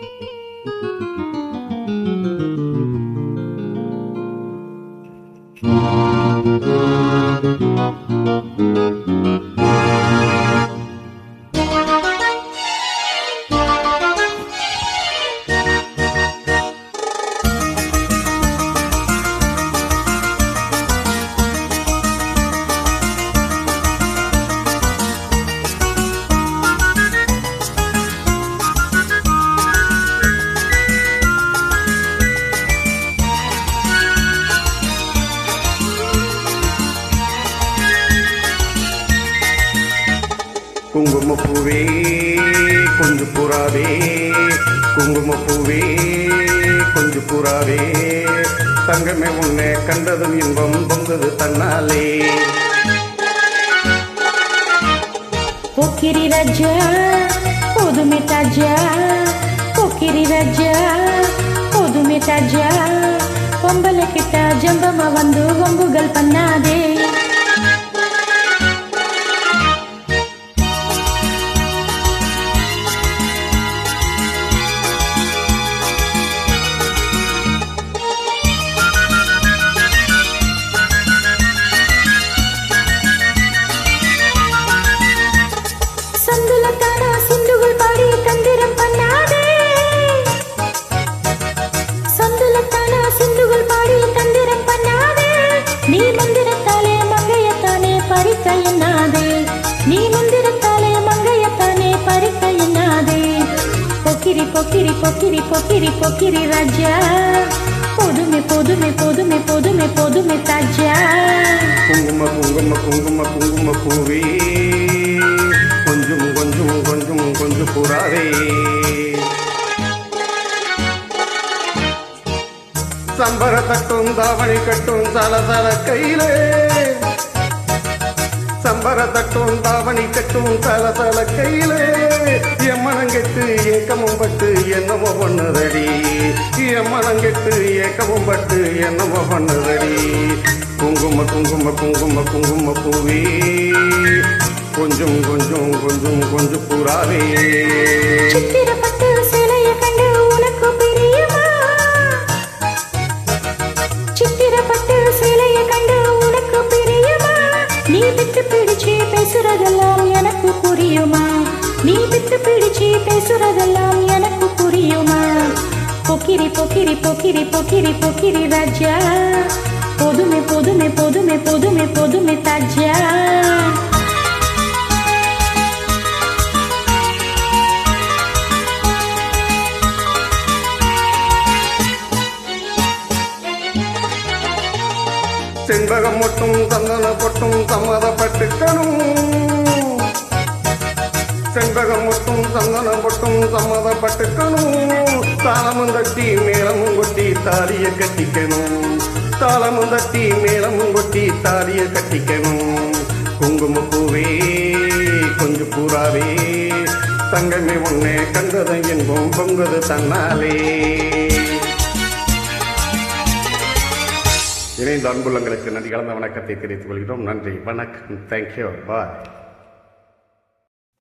Thank you. குங்குமப்பூவே கொஞ்சு புறாவே குங்குமப்பூவே கொஞ்சு புறாவே தங்கமே உன்னை கண்டதும் இன்பம் பொங்கது தன்னாலே. போக்கிரி ராஜா புதுமை தாஜா. போக்கிரி ராஜா புதுமை தாஜா. பொம்பலை கிட்ட ஜம்பமா வந்து ஒம்புகள் பண்ணாதே. எண்ணாதே நீ மந்திரத்தாலே மங்கையத்தானே பறிக்க எண்ணாதே பொக்கிரி பொக்கிரி பொக்கிரி பொக்கிரி பொக்கிரி ராஜா. பொதுமை பொதுமை பொதுமை பொதுமை பொதுமை தாஜா குங்கும குங்கும குங்கும குங்கும பூவே. கொஞ்சம் கொஞ்சம் கொஞ்சம் கொஞ்சம் புறாவே. சம்பர தட்டும் தாவணி கட்டும் சல சல கையிலே. சம்பர தட்டும் தாவணி கட்டும் தல தல கையிலே. எம்மனம் கெட்டு ஏக்கமும் பட்டு என்னமோ பண்ணுதடி. எம்மனங்கெட்டு ஏக்கமும் பட்டு என்னமோ பண்ணுதடி. குங்கும குங்கும குங்கும குங்கும பூவே. கொஞ்சம் கொஞ்சம் கொஞ்சம் கொஞ்சம் புறாவே. எனக்கு நீ விட்டு பிடிச்சு பேசுறதெல்லாம் எனக்கு புரியுமா? பொக்கிரி பொக்கிரி பொக்கிரி பொக்கிரி பொக்கிரி ராஜா. பொதுமை பொதுமை பொதுமை பொதுமை பொதுமை தாஜா செண்பகம் மட்டும் தந்தன பொட்டும் சம்மதப்பட்டுக்கணும். செண்பகம் மட்டும் சந்தனம் மட்டும் சம்மதப்பட்டுக்கணும் தாளமும் தட்டி மேளமும் கொட்டி தாலியை கட்டிக்கணும். தாளமும் தட்டி மேளமும் கொட்டி தாலியை கட்டிக்கணும். குங்கும பூவே கொஞ்சம் பூராவே. தங்கமே உன்னை கண்டதை என்போம் பொங்குது தன்னாலே. இணைந்த அன்புள்ளங்களுக்கு நன்றி கலந்த வணக்கத்தை தெரிவித்துக் கொள்கிறோம். நன்றி வணக்கம். Thank you bye